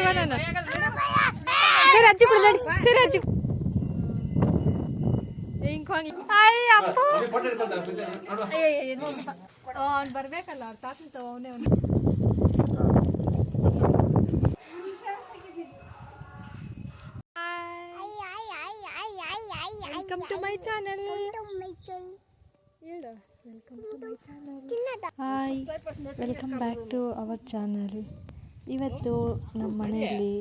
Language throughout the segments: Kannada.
ಶಿವನನ್ನ. ಸರಿ ಅಜ್ಜಿ ಕೂಡ ನಡಿ. ಸರಿ ಅಜ್ಜಿ. ಹಿಂಗ್ ಹೋಗಿ. ಅಯ್ಯ ಅಪ್ಪ. ಅವ್ನು ಬರ್ಬೇಕಲ್ಲ ಅವ್ರ ತಾತನ ಅವನೇ ಅವನು ವೆಲ್ಕಮ್ ಟು ಮೈ ಚಾನಲ್ ಹೇಳು welcome to my channel hi welcome back to our channel ಇವತ್ತು ನಮ್ಮ ಮನೆಯಲ್ಲಿ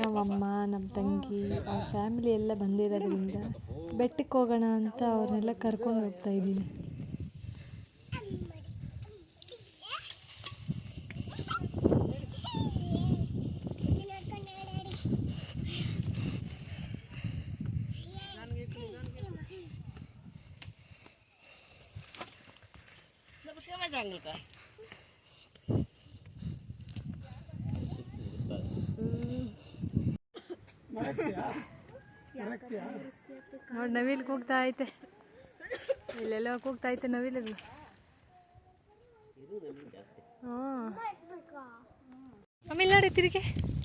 ನಮ್ಮಮ್ಮ ನಮ್ಮ ತಂಗಿ ಅವ್ರ ಫ್ಯಾಮಿಲಿ ಎಲ್ಲ ಬಂದಿರೋದ್ರಿಂದ ಬೆಟ್ಟಕ್ಕೆ ಹೋಗೋಣ ಅಂತ ಅವ್ರನ್ನೆಲ್ಲ ಕರ್ಕೊಂಡು ಹೋಗ್ತಾ ಇದ್ದೀನಿ. ನೋಡಿ ನವಿಲ್ ಕೂಗ್ತಾ ಐತೆ. ಇಲ್ಲೆಲ್ಲ ಕೂಗ್ತಾ ಐತೆ ನವಿಲಲ್ಲಿ ನಮ್ಮ ಆಮೇಲೆ ನೋಡಿ ತಿರುಗಿ.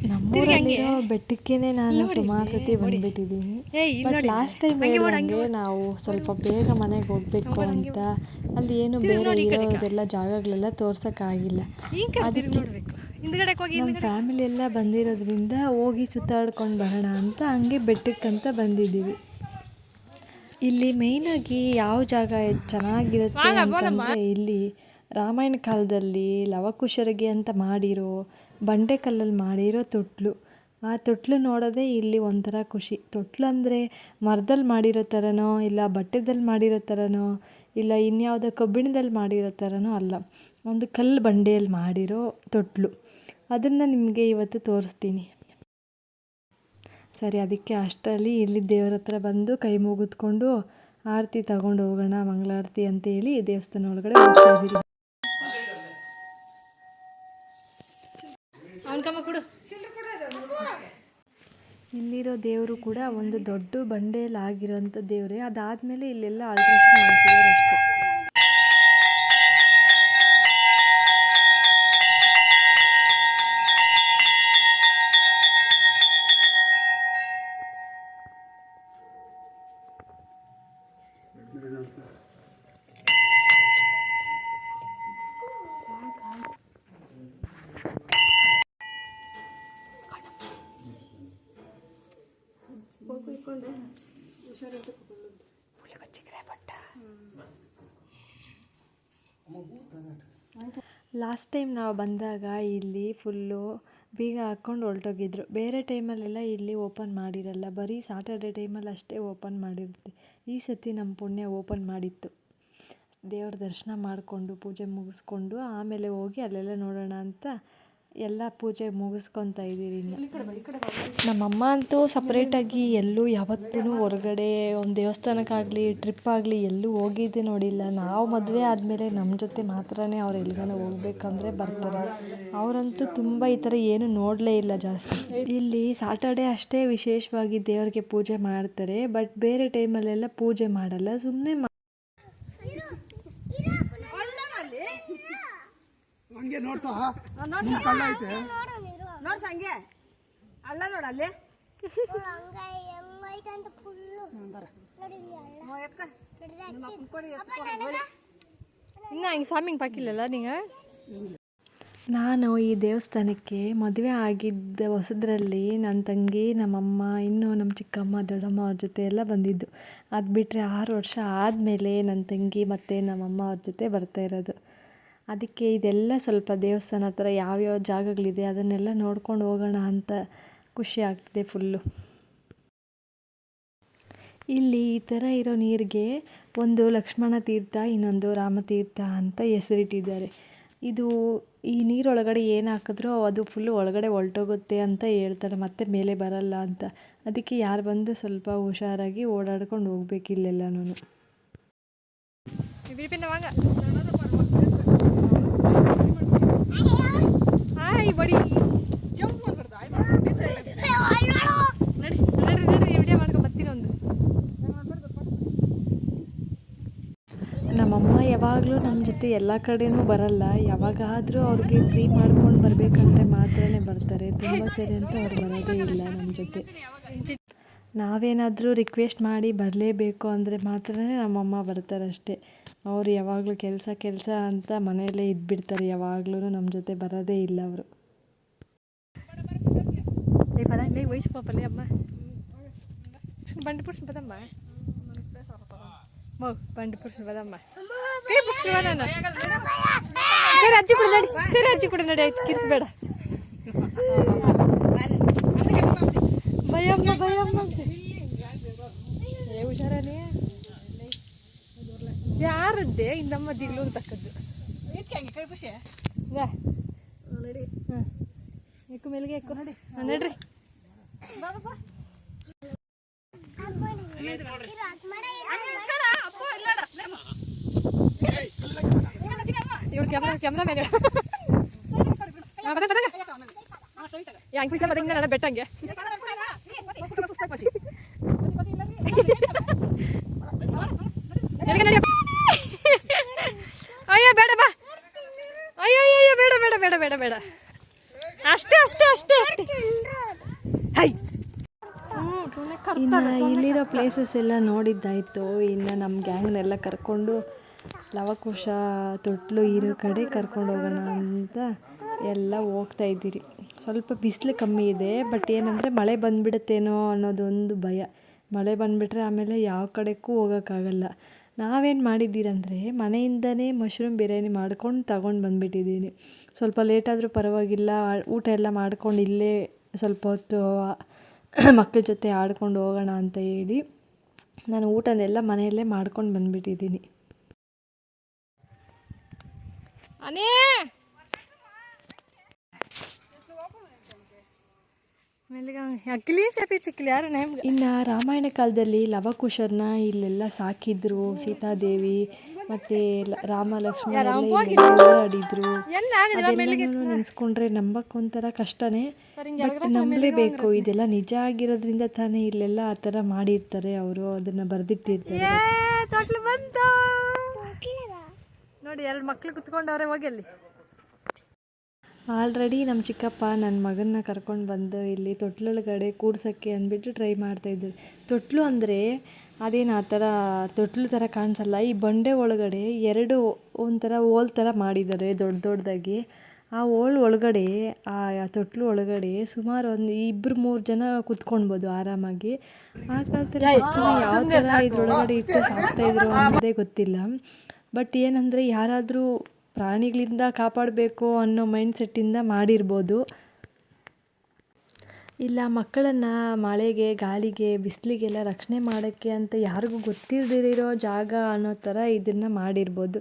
ನಮ್ಮೂರಲ್ಲಿರೋ ಬೆಟ್ಟಕ್ಕೇನೆ ನಾನು ಸುಮಾರು ಸತಿ ಬಂದ್ಬಿಟ್ಟಿದ್ದೀನಿ. ಬಟ್ ಲಾಸ್ಟ್ ಟೈಮ್ ಹೇಳ್ದಂಗೆ ನಾವು ಸ್ವಲ್ಪ ಬೇಗ ಮನೆಗೆ ಹೋಗ್ಬೇಕು ಅಂತ. ಅಲ್ಲಿ ಏನು ಬೇರೆ ಇರೋದೆಲ್ಲ ಜಾಗಗಳೆಲ್ಲ ತೋರ್ಸೋಕ್ಕಾಗಿಲ್ಲ. ಹಿಂಗೆ ಹೋಗಿ ನಮ್ಮ ಫ್ಯಾಮಿಲಿ ಎಲ್ಲ ಬಂದಿರೋದ್ರಿಂದ ಹೋಗಿ ಸುತ್ತಾಡ್ಕೊಂಡು ಬರೋಣ ಅಂತ ಹಂಗೆ ಬೆಟ್ಟಕ್ಕಂತ ಬಂದಿದ್ದೀವಿ. ಇಲ್ಲಿ ಮೇಯ್ನಾಗಿ ಯಾವ ಜಾಗ ಚೆನ್ನಾಗಿರುತ್ತೆ ಅಂತಂದರೆ ಇಲ್ಲಿ ರಾಮಾಯಣ ಕಾಲದಲ್ಲಿ ಲವಕುಶರಿಗೆ ಅಂತ ಮಾಡಿರೋ ಬಂಡೆಕಲ್ಲಲ್ಲಿ ಮಾಡಿರೋ ತೊಟ್ಲು. ಆ ತೊಟ್ಲು ನೋಡೋದೇ ಇಲ್ಲಿ ಒಂಥರ ಖುಷಿ. ತೊಟ್ಲು ಅಂದರೆ ಮರದಲ್ಲಿ ಮಾಡಿರೋ ಥರನೋ ಇಲ್ಲ ಬಟ್ಟೆದಲ್ಲಿ ಮಾಡಿರೋ ಥರನೋ ಇಲ್ಲ ಇನ್ಯಾವುದೋ ಕಬ್ಬಿಣದಲ್ಲಿ ಮಾಡಿರೋ ಥರನೋ ಅಲ್ಲ. ಒಂದು ಕಲ್ಲು ಬಂಡೆಯಲ್ಲಿ ಮಾಡಿರೋ ತೊಟ್ಲು. ಅದನ್ನು ನಿಮಗೆ ಇವತ್ತು ತೋರಿಸ್ತೀನಿ. ಸರಿ ಅದಕ್ಕೆ ಅಷ್ಟರಲ್ಲಿ ಇಲ್ಲಿ ದೇವರ ಹತ್ರ ಬಂದು ಕೈ ಮುಗಿದ್ಕೊಂಡು ಆರತಿ ತಗೊಂಡು ಹೋಗೋಣ ಮಂಗಳಾರತಿ ಅಂತೇಳಿ ದೇವಸ್ಥಾನ ಒಳಗಡೆ ಹೋಗ್ತಾ ಕೊಡು. ಇಲ್ಲಿರೋ ದೇವರು ಕೂಡ ಒಂದು ದೊಡ್ಡ ಬಂಡೆಯಲ್ಲಿ ಆಗಿರೋಂಥ ದೇವರೇ. ಅದಾದಮೇಲೆ ಇಲ್ಲೆಲ್ಲ ಆಲ್ಟ್ರೇಷನ್ ಮಾಡ್ತಿದ್ದಾರೆ ಅಷ್ಟೇ. ಲಾಸ್ಟ್ ಟೈಮ್ ನಾವು ಬಂದಾಗ ಇಲ್ಲಿ ಫುಲ್ಲು ಬೀಗ ಹಾಕ್ಕೊಂಡು ಹೊರಟೋಗಿದ್ರು. ಬೇರೆ ಟೈಮಲ್ಲೆಲ್ಲ ಇಲ್ಲಿ ಓಪನ್ ಮಾಡಿರಲ್ಲ. ಬರೀ ಸಾಟರ್ಡೆ ಟೈಮಲ್ಲಿ ಅಷ್ಟೇ ಓಪನ್ ಮಾಡಿರುತ್ತೆ ಈ ಸತಿ ನಮ್ಮ ಪುಣ್ಯ ಓಪನ್ ಮಾಡಿತ್ತು. ದೇವ್ರ ದರ್ಶನ ಮಾಡಿಕೊಂಡು, ಪೂಜೆ ಮುಗಿಸ್ಕೊಂಡು, ಆಮೇಲೆ ಹೋಗಿ ಅಲ್ಲೆಲ್ಲ ನೋಡೋಣ ಅಂತ ಎಲ್ಲ ಪೂಜೆ ಮುಗಿಸ್ಕೊತಾ ಇದ್ದೀರಿ ನಮ್ಮಮ್ಮ ಅಂತೂ ಸಪ್ರೇಟಾಗಿ ಎಲ್ಲೂ ಯಾವತ್ತೂ ಹೊರಗಡೆ ಒಂದು ದೇವಸ್ಥಾನಕ್ಕಾಗಲಿ ಟ್ರಿಪ್ ಆಗಲಿ ಎಲ್ಲೂ ಹೋಗಿದ್ದೆ ನೋಡಿಲ್ಲ. ನಾವು ಮದುವೆ ಆದಮೇಲೆ ನಮ್ಮ ಜೊತೆ ಮಾತ್ರನೇ ಅವ್ರು ಎಲ್ಲಿಗಾನ ಹೋಗ್ಬೇಕಂದ್ರೆ ಬರ್ತಾರೆ. ಅವರಂತೂ ತುಂಬ ಈ ಥರ ಏನು ನೋಡಲೇ ಇಲ್ಲ ಜಾಸ್ತಿ. ಇಲ್ಲಿ ಸಾಟರ್ಡೆ ಅಷ್ಟೇ ವಿಶೇಷವಾಗಿ ದೇವರಿಗೆ ಪೂಜೆ ಮಾಡ್ತಾರೆ ಬಟ್ ಬೇರೆ ಟೈಮಲ್ಲೆಲ್ಲ ಪೂಜೆ ಮಾಡಲ್ಲ ಸುಮ್ಮನೆ ಹಂಗೆ ನೋಡ್ಸ ನಿಮ್ ಕಳ್ಳ ಐತೆ. ನೋಡ್ಸ ಹಂಗೆ. ಅಲ್ಲ ನೋಡ ಅಲ್ಲಿ. ಇನ್ನ ಹಿಂಗೆ ಸ್ವಾಮಿಂಗ್ ಪಾಕಿಲ್ಲಲ್ಲ ನೀವು ನಾನು ಈ ದೇವಸ್ಥಾನಕ್ಕೆ ಮದುವೆ ಆಗಿದ್ದ ಹೊಸದ್ರಲ್ಲಿ ನನ್ನ ತಂಗಿ ನಮ್ಮಮ್ಮ ಇನ್ನೂ ನಮ್ಮ ಚಿಕ್ಕಮ್ಮ ದೊಡ್ಡಮ್ಮ ಅವ್ರ ಜೊತೆ ಎಲ್ಲ ಬಂದಿದ್ದು. ಅದು ಬಿಟ್ಟರೆ ಆರು ವರ್ಷ ಆದಮೇಲೆ ನನ್ನ ತಂಗಿ ಮತ್ತು ನಮ್ಮಮ್ಮ ಅವ್ರ ಜೊತೆ ಬರ್ತಾ ಇರೋದು. ಅದಕ್ಕೆ ಇದೆಲ್ಲ ಸ್ವಲ್ಪ ದೇವಸ್ಥಾನ ಹತ್ರ ಯಾವ್ಯಾವ ಜಾಗಗಳಿದೆ ಅದನ್ನೆಲ್ಲ ನೋಡ್ಕೊಂಡು ಹೋಗೋಣ ಅಂತ ಖುಷಿ ಆಗ್ತಿದೆ ಫುಲ್ಲು. ಇಲ್ಲಿ ಈ ಥರ ಇರೋ ನೀರಿಗೆ ಒಂದು ಲಕ್ಷ್ಮಣ ತೀರ್ಥ, ಇನ್ನೊಂದು ರಾಮತೀರ್ಥ ಅಂತ ಹೆಸರಿಟ್ಟಿದ್ದಾರೆ. ಇದು ಈ ನೀರೊಳಗಡೆ ಏನು ಹಾಕಿದ್ರೂ ಅದು ಫುಲ್ಲು ಒಳಗಡೆ ಹೊಲ್ಟೋಗುತ್ತೆ ಅಂತ ಹೇಳ್ತಾರೆ, ಮತ್ತೆ ಮೇಲೆ ಬರಲ್ಲ ಅಂತ. ಅದಕ್ಕೆ ಯಾರು ಬಂದು ಸ್ವಲ್ಪ ಹುಷಾರಾಗಿ ಓಡಾಡ್ಕೊಂಡು ಹೋಗ್ಬೇಕು ಇಲ್ಲೆಲ್ಲನೂ ಹಾಯ್ ಬಡಿ ನಡಿ ನಡ್ರಿ ನಡ್ರಿ ವಿಡಿಯೋ ಮಾಡ್ಕೊ ಬರ್ತೀನಿ ಒಂದು. ನಮ್ಮಮ್ಮ ಯಾವಾಗಲೂ ನಮ್ಮ ಜೊತೆ ಎಲ್ಲ ಕಡೆನೂ ಬರಲ್ಲ. ಯಾವಾಗಾದರೂ ಅವ್ರಿಗೆ ಫ್ರೀ ಮಾಡ್ಕೊಂಡು ಬರಬೇಕಂದ್ರೆ ಮಾತ್ರನೇ ಬರ್ತಾರೆ. ತುಂಬ ಸರಿ ಅಂತ ಅವ್ರು ಬರೋದೇ ಇಲ್ಲ ನಮ್ಮ ಜೊತೆ. ನಾವೇನಾದರೂ ರಿಕ್ವೆಸ್ಟ್ ಮಾಡಿ ಬರಲೇಬೇಕು ಅಂದರೆ ಮಾತ್ರ ನಮ್ಮಮ್ಮ ಬರ್ತಾರೆ ಅಷ್ಟೇ ಅವ್ರು ಯಾವಾಗಲೂ ಕೆಲಸ ಕೆಲಸ ಅಂತ ಮನೆಯಲ್ಲೇ ಇದ್ದುಬಿಡ್ತಾರೆ ಯಾವಾಗ್ಲೂ ನಮ್ಮ ಜೊತೆ ಬರೋದೇ ಇಲ್ಲ ಅವರು. ವಯಸ್ಸು ಅಮ್ಮ. ಬಂಡಿ ಪುರುಷ ಪದಮ್ಮ ಮೋ ಬಂಡಿ ಪುರುಷ ನಾನು ಸರಿ, ಅಜ್ಜಿ ಕೂಡ ನಡಿ. ಸರಿ, ಅಜ್ಜಿ ಕೂಡ ನಡಿ, ಆಯ್ತು, ಕಿರಿಸ್ಬೇಡ. ಹುಷಾರನೇ ಜಾರದ್ದೆ ಇಂದಮ್ಮ ದಿಲ್ಲು ತಕ್ಕದ್ದು ಕೈ ಖುಷಿ ನಡಿ ಹಾಂ ಎಕ್ಕು ಮೇಲ್ಗೆ ಎಕ್ಕು ನಡಿ ನಡ್ರಿ ಇವಳು ಕ್ಯಾಮ್ರಾ ಕ್ಯಾಮ್ರಾ ನನ್ನ ಬೆಟ್ಟಂಗೆ ಎಲ್ಲಿಗೆ ನಡಿ ಅಯ್ಯೋ ಬೇಡ ಬಾ ಅಯ್ಯೋ ಅಯ್ಯೋ ಬೇಡ ಬೇಡ ಬೇಡ ಬೇಡ ಬೇಡ ಅಷ್ಟೇ ಅಷ್ಟೇ. ಹೈ. ಇನ್ನು ಇಲ್ಲಿರೋ ಪ್ಲೇಸಸ್ ಎಲ್ಲ ನೋಡಿದ್ದಾಯಿತು. ಇನ್ನು ನಮ್ಮ ಗ್ಯಾಂಗ್ನೆಲ್ಲ ಕರ್ಕೊಂಡು ಲವಕುಶ, ತೊಟ್ಲು ಇರೋ ಕಡೆ ಕರ್ಕೊಂಡು ಹೋಗೋಣ ಅಂತ ಎಲ್ಲ ಹೋಗ್ತಾ ಇದ್ದೀರಿ. ಸ್ವಲ್ಪ ಬಿಸಿಲು ಕಮ್ಮಿ ಇದೆ ಬಟ್ ಏನಂದರೆ ಮಳೆ ಬಂದುಬಿಡುತ್ತೇನೋ ಅನ್ನೋದೊಂದು ಭಯ. ಮಳೆ ಬಂದುಬಿಟ್ರೆ ಆಮೇಲೆ ಯಾವ ಕಡೆಗೂ ಹೋಗೋಕ್ಕಾಗಲ್ಲ. ನಾವೇನು ಮಾಡಿದ್ದೀರಂದರೆ ಮನೆಯಿಂದನೇ ಮಶ್ರೂಮ್ ಬಿರಿಯಾನಿ ಮಾಡ್ಕೊಂಡು ತಗೊಂಡು ಬಂದುಬಿಟ್ಟಿದ್ದೀನಿ. ಸ್ವಲ್ಪ ಲೇಟಾದರೂ ಪರವಾಗಿಲ್ಲ, ಊಟ ಎಲ್ಲ ಮಾಡ್ಕೊಂಡು ಇಲ್ಲೇ ಸ್ವಲ್ಪ ಹೊತ್ತು ಮಕ್ಕಳ ಜೊತೆ ಆಡ್ಕೊಂಡು ಹೋಗೋಣ ಅಂತ ಹೇಳಿ ನಾನು ಊಟನೆಲ್ಲ ಮನೆಯಲ್ಲೇ ಮಾಡ್ಕೊಂಡು ಬಂದುಬಿಟ್ಟಿದ್ದೀನಿ. ಅನೇ! ಇನ್ನು ರಾಮಾಯಣ ಕಾಲದಲ್ಲಿ ಲವಕುಶರನ್ನ ಇಲ್ಲೆಲ್ಲ ಸಾಕಿದ್ರು ಸೀತಾದೇವಿ ಮತ್ತೆ ರಾಮ ಲಕ್ಷ್ಮಣ ನೆನ್ಸ್ಕೊಂಡ್ರೆ ನಂಬಕ್ ನೆನೆಸ್ಕೊಂಡ್ರೆ ಒಂಥರ ಕಷ್ಟನೇ. ಬಟ್ ನಂಬಲೇಬೇಕು ಇದೆಲ್ಲ ನಿಜ ಆಗಿರೋದ್ರಿಂದ ತಾನೇ ಇಲ್ಲೆಲ್ಲ ಆ ಥರ ಮಾಡಿರ್ತಾರೆ. ಅವರು ಅದನ್ನ ಬರೆದಿಟ್ಟಿರ್ತಾರೆ. ನೋಡಿ ಎರಡು ಮಕ್ಳು ಕುತ್ಕೊಂಡವ್ರೆ ಹೋಗಿ ಅಲ್ಲಿ. ಆಲ್ರೆಡಿ ನಮ್ಮ ಚಿಕ್ಕಪ್ಪ ನನ್ನ ಮಗನ್ನ ಕರ್ಕೊಂಡು ಬಂದು ಇಲ್ಲಿ ತೊಟ್ಲೊಳಗಡೆ ಕೂಡ್ಸೋಕ್ಕೆ ಅಂದ್ಬಿಟ್ಟು ಟ್ರೈ ಮಾಡ್ತಾಯಿದ್ರು ತೊಟ್ಲು ಅಂದರೆ ಅದೇನು ಆ ಥರ ತೊಟ್ಲು ಥರ ಕಾಣಿಸಲ್ಲ ಈ ಬಂಡೆ ಒಳಗಡೆ ಎರಡು ಒಂಥರ ಓಲ್ ಥರ ಮಾಡಿದ್ದಾರೆ ದೊಡ್ಡ ದೊಡ್ಡದಾಗಿ ಆ ಓಲ್ ಒಳಗಡೆ ಆ ತೊಟ್ಲು ಒಳಗಡೆ ಸುಮಾರು ಒಂದು ಇಬ್ಬರು ಮೂರು ಜನ ಕೂತ್ಕೊಳ್ಬೋದು ಆರಾಮಾಗಿ. ಆ ಕಾಲದಲ್ಲಿ ಯಾವ ಥರ ಇದ್ರೊಳಗಡೆ ಇಟ್ಟು ಸಾಕ್ತಾಯಿದ್ರು ಅನ್ನೋದೇ ಗೊತ್ತಿಲ್ಲ. ಬಟ್ ಏನಂದರೆ ಯಾರಾದರೂ ಪ್ರಾಣಿಗಳಿಂದ ಕಾಪಾಡಬೇಕು ಅನ್ನೋ ಮೈಂಡ್ಸೆಟ್ಟಿಂದ ಮಾಡಿರ್ಬೋದು. ಇಲ್ಲ, ಮಕ್ಕಳನ್ನು ಮಳೆಗೆ, ಗಾಳಿಗೆ, ಬಿಸಿಲಿಗೆಲ್ಲ ರಕ್ಷಣೆ ಮಾಡೋಕ್ಕೆ ಅಂತ ಯಾರಿಗೂ ಗೊತ್ತಿಲ್ಲದಿರೋ ಜಾಗ ಅನ್ನೋ ಥರ ಇದನ್ನು ಮಾಡಿರ್ಬೋದು.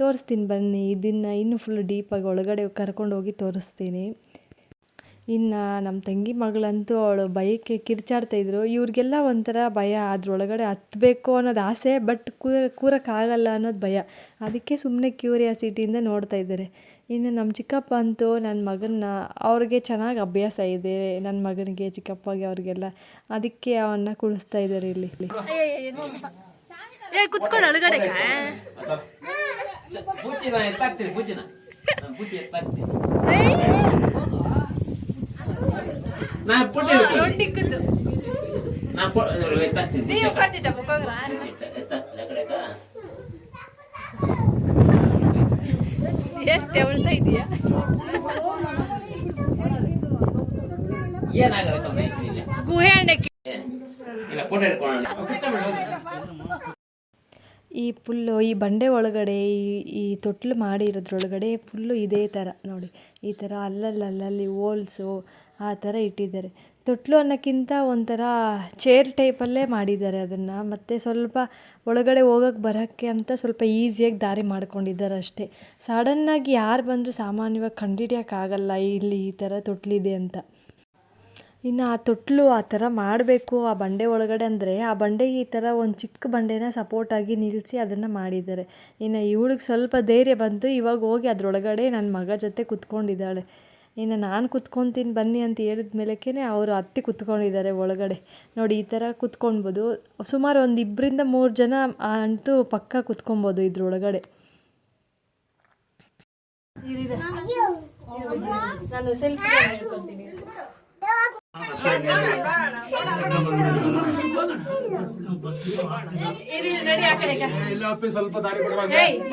ತೋರಿಸ್ತೀನಿ ಬನ್ನಿ, ಇದನ್ನು ಇನ್ನೂ ಫುಲ್ ಡೀಪಾಗಿ ಒಳಗಡೆ ಕರ್ಕೊಂಡೋಗಿ ತೋರಿಸ್ತೀನಿ. ಇನ್ನು ನಮ್ಮ ತಂಗಿ ಮಗಳಂತೂ ಅವಳು ಭಯಕ್ಕೆ ಕಿರ್ಚಾಡ್ತಾಯಿದ್ರು ಇವ್ರಿಗೆಲ್ಲ ಒಂಥರ ಭಯ ಅದರೊಳಗಡೆ ಹತ್ತಬೇಕು ಅನ್ನೋದು ಆಸೆ ಬಟ್ ಕೂರ ಕೂರಕ್ಕಾಗಲ್ಲ ಅನ್ನೋದು ಭಯ. ಅದಕ್ಕೆ ಸುಮ್ಮನೆ ಕ್ಯೂರಿಯಾಸಿಟಿಯಿಂದ ನೋಡ್ತಾ ಇದ್ದಾರೆ. ಇನ್ನು ನಮ್ಮ ಚಿಕ್ಕಪ್ಪ ಅಂತೂ ನನ್ನ ಮಗನ್ನ ಅವ್ರಿಗೆ ಚೆನ್ನಾಗಿ ಅಭ್ಯಾಸ ಇದೆ ನನ್ನ ಮಗನಿಗೆ ಚಿಕ್ಕಪ್ಪಗೆ ಅವ್ರಿಗೆಲ್ಲ. ಅದಕ್ಕೆ ಅವನ್ನ ಕುಳಿಸ್ತಾ ಇದ್ದಾರೆ ಇಲ್ಲಿ. ಒಳಗಡೆ ನಾ ಪುಟ್ಟಿ ರೊಟ್ಟಿಕ್ಕದ್ದು ನೀವು ಎಷ್ಟು ತೆವಳ್ತಾ ಇದೀಯಾ? ಏನಾಗಲ್ಲ ಇಲ್ಲ? ಗುಹೆ ಅಂಡಕ್ಕೆ ಇಲ್ಲ ಫೋಟೋ ಹಿಡ್ಕೊಳ್ಳೋಣ. ಈ ಫುಲ್ಲು ಈ ಬಂಡೆ ಒಳಗಡೆ ಈ ಈ ತೊಟ್ಲು ಮಾಡಿರೋದ್ರೊಳಗಡೆ ಫುಲ್ಲು ಇದೇ ಥರ. ನೋಡಿ ಈ ಥರ ಅಲ್ಲಲ್ಲಿ ಅಲ್ಲಲ್ಲಿ ಹೋಲ್ಸು ಆ ಥರ ಇಟ್ಟಿದ್ದಾರೆ. ತೊಟ್ಲು ಅನ್ನೋಕ್ಕಿಂತ ಒಂಥರ ಚೇರ್ ಟೈಪಲ್ಲೇ ಮಾಡಿದ್ದಾರೆ ಅದನ್ನು. ಮತ್ತು ಸ್ವಲ್ಪ ಒಳಗಡೆ ಹೋಗೋಕ್ಕೆ ಬರೋಕ್ಕೆ ಅಂತ ಸ್ವಲ್ಪ ಈಸಿಯಾಗಿ ದಾರಿ ಮಾಡ್ಕೊಂಡಿದ್ದಾರೆ ಅಷ್ಟೇ. ಸಡನ್ನಾಗಿ ಯಾರು ಬಂದರೂ ಸಾಮಾನ್ಯವಾಗಿ ಕಂಡುಹಿಡಿಯೋಕ್ಕಾಗಲ್ಲ ಇಲ್ಲಿ ಈ ಥರ ತೊಟ್ಲಿದೆ ಅಂತ. ಇನ್ನು ಆ ತೊಟ್ಲು ಆ ಥರ ಮಾಡಬೇಕು ಆ ಬಂಡೆ ಒಳಗಡೆ ಅಂದರೆ ಆ ಬಂಡೆಗೆ ಈ ಥರ ಒಂದು ಚಿಕ್ಕ ಬಂಡೆನ ಸಪೋರ್ಟಾಗಿ ನಿಲ್ಲಿಸಿ ಅದನ್ನು ಮಾಡಿದ್ದಾರೆ. ಇನ್ನು ಇವಳಿಗೆ ಸ್ವಲ್ಪ ಧೈರ್ಯ ಬಂತು. ಇವಾಗ ಹೋಗಿ ಅದರೊಳಗಡೆ ನನ್ನ ಮಗ ಜೊತೆ ಕುತ್ಕೊಂಡಿದ್ದಾಳೆ. ಇನ್ನು ನಾನು ಕುತ್ಕೊತೀನಿ ಬನ್ನಿ ಅಂತ ಹೇಳಿದ ಮೇಲೆಕೇ ಅವರು ಹತ್ತಿ ಕುತ್ಕೊಂಡಿದ್ದಾರೆ ಒಳಗಡೆ. ನೋಡಿ ಈ ಥರ ಕುತ್ಕೊಳ್ಬೋದು. ಸುಮಾರು ಒಂದು ಇಬ್ಬರಿಂದ ಮೂರು ಜನ ಅಂತೂ ಪಕ್ಕ ಕುತ್ಕೊಬೋದು ಇದ್ರೊಳಗಡೆ. ನಾನು ಸೆಲ್ಫಿ ಹೇಳ್ಕೊತೀನಿ ಸ್ವಲ್ಪ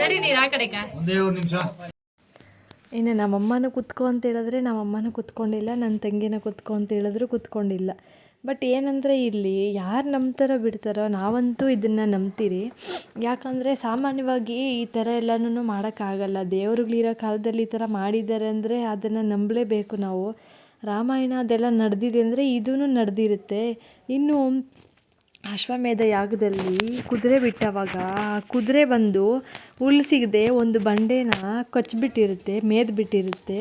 ನಡಿ ಆ ಕಡೆಗ ಒಂದೇ ಒಂದು ನಿಮಿಷ. ಇನ್ನು ನಮ್ಮಮ್ಮನೂ ಕುತ್ಕೋ ಅಂತ ಹೇಳಿದ್ರೆ ನಮ್ಮಮ್ಮನೂ ಕುತ್ಕೊಂಡಿಲ್ಲ, ನನ್ನ ತಂಗಿನ ಕುತ್ಕೋ ಅಂತ ಹೇಳಿದ್ರು ಕುತ್ಕೊಂಡಿಲ್ಲ. ಬಟ್ ಏನಂದರೆ ಇಲ್ಲಿ ಯಾರು ನಂಬ್ತಾರೋ ಬಿಡ್ತಾರೋ ನಾವಂತೂ ಇದನ್ನು ನಂಬ್ತೀರಿ. ಯಾಕಂದರೆ ಸಾಮಾನ್ಯವಾಗಿ ಈ ಥರ ಎಲ್ಲನೂ ಮಾಡೋಕ್ಕಾಗಲ್ಲ. ದೇವ್ರುಗಳಿರೋ ಕಾಲದಲ್ಲಿ ಈ ಥರ ಮಾಡಿದ್ದಾರೆ ಅಂದರೆ ಅದನ್ನು ನಂಬಲೇಬೇಕು ನಾವು. ರಾಮಾಯಣ ಅದೆಲ್ಲ ನಡೆದಿದೆ ಅಂದರೆ ಇದೂ ನಡೆದಿರುತ್ತೆ. ಇನ್ನು ಅಶ್ವಮೇಧ ಯಾಗದಲ್ಲಿ ಕುದುರೆ ಬಿಟ್ಟವಾಗ ಆ ಕುದುರೆ ಬಂದು ಹುಲ್ಲು ಸಿಗದೆ ಒಂದು ಬಂಡೆನ ಕೊಚ್ಚಿಬಿಟ್ಟಿರುತ್ತೆ, ಮೇದ್ಬಿಟ್ಟಿರುತ್ತೆ.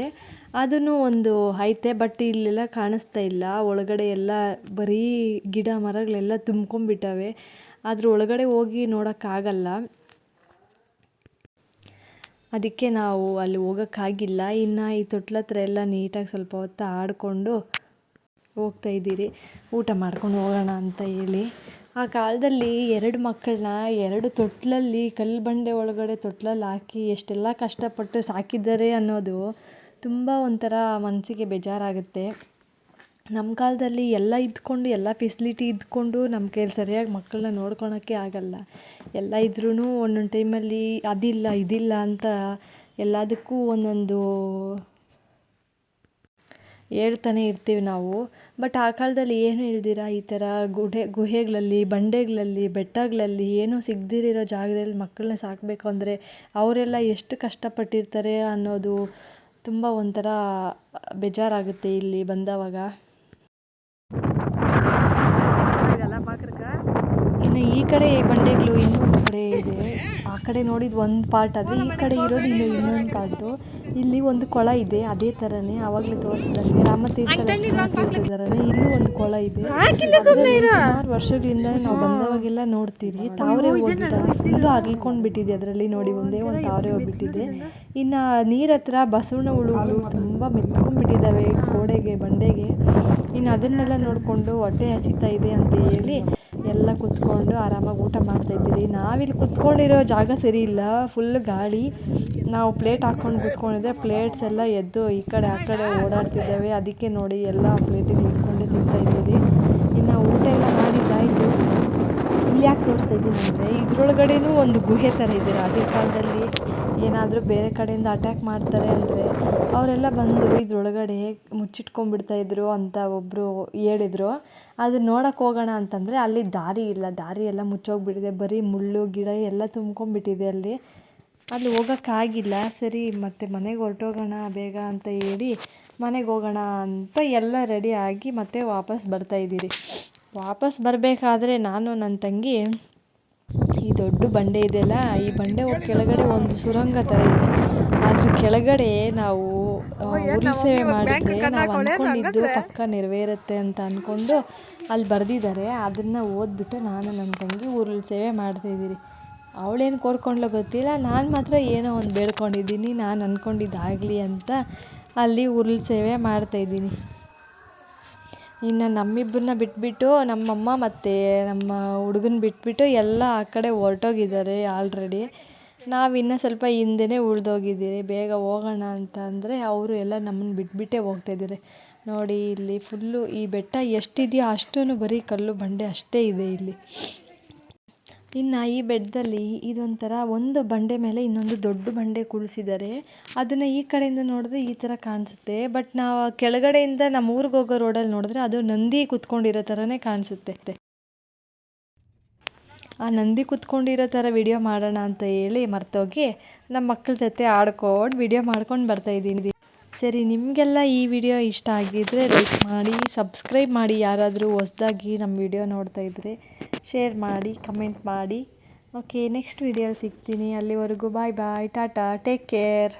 ಅದನ್ನು ಒಂದು ಐತೆ ಬಟ್ ಇಲ್ಲೆಲ್ಲ ಕಾಣಿಸ್ತಾ ಇಲ್ಲ. ಒಳಗಡೆ ಎಲ್ಲ ಬರೀ ಗಿಡ ಮರಗಳೆಲ್ಲ ತುಂಬ್ಕೊಂಡ್ಬಿಟ್ಟವೆ. ಅದ್ರ ಒಳಗಡೆ ಹೋಗಿ ನೋಡೋಕ್ಕಾಗಲ್ಲ. ಅದಕ್ಕೆ ನಾವು ಅಲ್ಲಿ ಹೋಗೋಕ್ಕಾಗಿಲ್ಲ. ಇನ್ನು ಈ ತೊಟ್ಲ ಹತ್ರ ಎಲ್ಲ ನೀಟಾಗಿ ಸ್ವಲ್ಪ ಹೊತ್ತು ಆಡಿಕೊಂಡು ಹೋಗ್ತಾ ಇದ್ದೀರಿ. ಊಟ ಮಾಡ್ಕೊಂಡು ಹೋಗೋಣ ಅಂತ ಹೇಳಿ. ಆ ಕಾಲದಲ್ಲಿ ಎರಡು ಮಕ್ಕಳನ್ನ ಎರಡು ತೊಟ್ಲಲ್ಲಿ ಕಲ್ಲು ಬಂಡೆ ಒಳಗಡೆ ತೊಟ್ಲಲ್ಲಿ ಹಾಕಿ ಎಷ್ಟೆಲ್ಲ ಕಷ್ಟಪಟ್ಟು ಸಾಕಿದ್ದಾರೆ ಅನ್ನೋದು ತುಂಬ ಒಂಥರ ಮನಸ್ಸಿಗೆ ಬೇಜಾರಾಗುತ್ತೆ. ನಮ್ಮ ಕಾಲದಲ್ಲಿ ಎಲ್ಲ ಇದ್ಕೊಂಡು, ಎಲ್ಲ ಫೆಸಿಲಿಟಿ ಇದ್ಕೊಂಡು ನಮ್ಮ ಕೈಲಿ ಸರಿಯಾಗಿ ಮಕ್ಕಳನ್ನ ನೋಡ್ಕೊಳೋಕ್ಕೆ ಆಗಲ್ಲ. ಎಲ್ಲ ಇದ್ರೂ ಒಂದೊಂದು ಟೈಮಲ್ಲಿ ಅದಿಲ್ಲ, ಇದಿಲ್ಲ ಅಂತ ಎಲ್ಲದಕ್ಕೂ ಒಂದೊಂದು ಹೇಳ್ತಾನೆ ಇರ್ತೀವಿ ನಾವು. ಬಟ್ ಆ ಕಾಲದಲ್ಲಿ ಏನು ಇಲ್ದಿರ ಈ ಥರ ಗುಡೆ ಗುಹೆಗಳಲ್ಲಿ ಬಂಡೆಗಳಲ್ಲಿ ಬೆಟ್ಟಗಳಲ್ಲಿ ಏನೂ ಸಿಗ್ದಿರೋ ಜಾಗದಲ್ಲಿ ಮಕ್ಕಳನ್ನ ಸಾಕಬೇಕು ಅಂದರೆ ಅವರೆಲ್ಲ ಎಷ್ಟು ಕಷ್ಟಪಟ್ಟಿರ್ತಾರೆ ಅನ್ನೋದು ತುಂಬ ಒಂಥರ ಬೇಜಾರಾಗುತ್ತೆ ಇಲ್ಲಿ ಬಂದವಾಗ. ಇನ್ನು ಈ ಕಡೆ ಬಂಡೆಗಳು ಇನ್ನೊಂದು ಕಡೆ ಕಡೆ ನೋಡಿದ ಒಂದು ಪಾರ್ಟ್ ಆದರೆ ಈ ಕಡೆ ಇರೋದು ಇನ್ನು ಇನ್ನೊಂದು ಪಾರ್ಟು ಇಲ್ಲಿ ಒಂದು ಕೊಳ ಇದೆ ಅದೇ ಥರನೇ ಆವಾಗಲೇ ತೋರಿಸಿದಂಗೆ. ರಾಮತೀರ್ಥ ಲಕ್ಷ್ಮಣ ತೀರ್ಥ ಥರನೇ ಇಲ್ಲೂ ಒಂದು ಕೊಳ ಇದೆ. ಸುಮಾರು ವರ್ಷಗಳಿಂದ ನಾವು ಬಂದವಾಗೆಲ್ಲ ನೋಡ್ತೀರಿ. ತಾವರೆ ಹೋಗ್ಬಿಟ್ಟ ಫುಲ್ಲು ಅರ್ಲ್ಕೊಂಡು ಬಿಟ್ಟಿದೆ ಅದರಲ್ಲಿ ನೋಡಿ ಒಂದೇ ಒಂದು ತಾವರೆ ಹೋಗ್ಬಿಟ್ಟಿದೆ ಇನ್ನು ನೀರ ಹತ್ರ ಬಸವನ ಹುಳುಗಳು ತುಂಬ ಮೆತ್ಕೊಂಡ್ಬಿಟ್ಟಿದ್ದಾವೆ ಗೋಡೆಗೆ ಬಂಡೆಗೆ. ಇನ್ನು ಅದನ್ನೆಲ್ಲ ನೋಡಿಕೊಂಡು ಹೊಟ್ಟೆ ಹಸಿತಾ ಇದೆ ಅಂತ ಹೇಳಿ ಎಲ್ಲ ಕೂತ್ಕೊಂಡು ಆರಾಮಾಗಿ ಊಟ ಮಾಡ್ತಾ ಇದ್ದೀರಿ ನಾವಿಲ್ಲಿ ಕುತ್ಕೊಂಡಿರೋ ಜಾಗ ಸರಿ ಇಲ್ಲ ಫುಲ್ ಗಾಳಿ. ನಾವು ಪ್ಲೇಟ್ ಹಾಕ್ಕೊಂಡು ಕುತ್ಕೊಂಡಿದ್ದೆ ಪ್ಲೇಟ್ಸ್ ಎಲ್ಲ ಎದ್ದು ಈ ಕಡೆ ಆ ಕಡೆ ಓಡಾಡ್ತಿದ್ದಾವೆ. ಅದಕ್ಕೆ ನೋಡಿ ಎಲ್ಲ ಪ್ಲೇಟಿಗೆ ಇಟ್ಕೊಂಡು ತಿಂತಾ ಇದ್ದೀರಿ ಇನ್ನು ಊಟ ಎಲ್ಲ ಮಾಡಿದ್ದಾಯಿತು. ಇಲ್ಲಿ ಯಾಕೆ ತೋರಿಸ್ತಾ ಇದ್ದೀನಿ ಅಂದರೆ, ಇದರೊಳಗಡೆನೂ ಒಂದು ಗುಹೆ ಥರ ಇದೆ. ರಾಜರ ಕಾಲದಲ್ಲಿ ಏನಾದರೂ ಬೇರೆ ಕಡೆಯಿಂದ ಅಟ್ಯಾಕ್ ಮಾಡ್ತಾರೆ ಅಂದರೆ ಅವರೆಲ್ಲ ಬಂದು ಇದ್ರೊಳಗಡೆ ಹೇಗೆ ಇದ್ರು ಅಂತ ಒಬ್ಬರು ಹೇಳಿದರು. ಅದು ನೋಡಕ್ಕೆ ಹೋಗೋಣ ಅಂತಂದರೆ ಅಲ್ಲಿ ದಾರಿ ಇಲ್ಲ. ದಾರಿ ಎಲ್ಲ ಮುಚ್ಚೋಗ್ಬಿಟ್ಟಿದೆ. ಬರೀ ಮುಳ್ಳು, ಗಿಡ ಎಲ್ಲ ತುಂಬ್ಕೊಂಡ್ಬಿಟ್ಟಿದೆ ಅಲ್ಲಿ. ಅಲ್ಲಿ ಹೋಗೋಕ್ಕಾಗಿಲ್ಲ ಸರಿ, ಮತ್ತೆ ಮನೆಗೆ ಹೊರಟೋಗೋಣ ಬೇಗ ಅಂತ ಹೇಳಿ ಮನೆಗೆ ಹೋಗೋಣ ಅಂತ ಎಲ್ಲ ರೆಡಿ ಆಗಿ ಮತ್ತೆ ವಾಪಸ್ ಬರ್ತಾ ಇದ್ದೀರಿ. ವಾಪಸ್ ಬರಬೇಕಾದ್ರೆ ನಾನು ನನ್ನ ತಂಗಿ ಈ ದೊಡ್ಡ ಬಂಡೆ ಇದೆಯಲ್ಲ ಈ ಬಂಡೆ ಕೆಳಗಡೆ ಒಂದು ಸುರಂಗ ಥರ ಇದೆ. ಅದ್ರ ಕೆಳಗಡೆ ನಾವು ಉರುಳು ಸೇವೆ ಮಾಡಿದ್ರೆ ನಾವು ಅಂದ್ಕೊಂಡಿದ್ದು ಪಕ್ಕ ನೆರವೇರುತ್ತೆ ಅಂತ ಅಂದ್ಕೊಂಡು ಅಲ್ಲಿ ಬರೆದಿದ್ದಾರೆ. ಅದನ್ನು ಓದ್ಬಿಟ್ಟು ನಾನು ನನ್ನ ತಂಗಿ ಉರುಳು ಸೇವೆ ಮಾಡ್ತಾಯಿದ್ದೀರಿ ಅವಳೇನು ಕೋರ್ಕೊಂಡ್ಲೋ ಗೊತ್ತಿಲ್ಲ. ನಾನು ಮಾತ್ರ ಏನೋ ಒಂದು ಬೇಡ್ಕೊಂಡಿದ್ದೀನಿ. ನಾನು ಅಂದ್ಕೊಂಡಿದ್ದಾಗಲಿ ಅಂತ ಅಲ್ಲಿ ಉರುಳು ಸೇವೆ ಮಾಡ್ತಾಯಿದ್ದೀನಿ ಇನ್ನು ನಮ್ಮಿಬ್ಬರನ್ನ ಬಿಟ್ಬಿಟ್ಟು ನಮ್ಮಮ್ಮ ಮತ್ತು ನಮ್ಮ ಹುಡುಗನ ಬಿಟ್ಬಿಟ್ಟು ಎಲ್ಲ ಆ ಕಡೆ ಹೊರ್ಟೋಗಿದ್ದಾರೆ ಆಲ್ರೆಡಿ ನಾವು ಇನ್ನೂ ಸ್ವಲ್ಪ ಹಿಂದೆನೇ ಉಳಿದೋಗಿದ್ದೀರಿ, ಬೇಗ ಹೋಗೋಣ ಅಂತ ಅಂದರೆ ಅವರು ಎಲ್ಲ ನಮ್ಮನ್ನು ಬಿಟ್ಬಿಟ್ಟೇ ಹೋಗ್ತಾಯಿದ್ದಾರೆ ನೋಡಿ ಇಲ್ಲಿ ಫುಲ್ಲು ಈ ಬೆಟ್ಟ ಎಷ್ಟಿದೆಯೋ ಅಷ್ಟೂ ಬರೀ ಕಲ್ಲು ಬಂಡೆ ಅಷ್ಟೇ ಇದೆ ಇಲ್ಲಿ. ಇನ್ನು ಈ ಬೆಟ್ಟದಲ್ಲಿ ಇದೊಂಥರ ಒಂದು ಬಂಡೆ ಮೇಲೆ ಇನ್ನೊಂದು ದೊಡ್ಡ ಬಂಡೆ ಕುಳಿಸಿದ್ದಾರೆ ಅದನ್ನು ಈ ಕಡೆಯಿಂದ ನೋಡಿದ್ರೆ ಈ ಥರ ಕಾಣಿಸುತ್ತೆ. ಬಟ್ ನಾವು ಕೆಳಗಡೆಯಿಂದ ನಮ್ಮ ಊರಿಗೆ ಹೋಗೋ ರೋಡಲ್ಲಿ ನೋಡಿದ್ರೆ ಅದು ನಂದಿ ಕೂತ್ಕೊಂಡಿರೋ ಥರನೇ ಕಾಣಿಸುತ್ತೆ. ಆ ನಂದಿ ಕುತ್ಕೊಂಡಿರೋ ಥರ ವಿಡಿಯೋ ಮಾಡೋಣ ಅಂತ ಹೇಳಿ ಮರ್ತೋಗಿ ನಮ್ಮ ಮಕ್ಕಳ ಜೊತೆ ಆಡ್ಕೊಂಡು ವಿಡಿಯೋ ಮಾಡ್ಕೊಂಡು ಬರ್ತಾಯಿದ್ದೀನಿ ಸರಿ, ನಿಮಗೆಲ್ಲ ಈ ವಿಡಿಯೋ ಇಷ್ಟ ಆಗಿದ್ದರೆ ಲೈಕ್ ಮಾಡಿ ಸಬ್ಸ್ಕ್ರೈಬ್ ಮಾಡಿ ಯಾರಾದರೂ ಹೊಸ್ದಾಗಿ ನಮ್ಮ ವಿಡಿಯೋ ನೋಡ್ತಾ ಇದ್ದರೆ ಶೇರ್ ಮಾಡಿ ಕಮೆಂಟ್ ಮಾಡಿ. ಓಕೆ ನೆಕ್ಸ್ಟ್ ವಿಡಿಯೋ ಸಿಗ್ತೀನಿ. ಅಲ್ಲಿವರೆಗೂ bye bye tata take care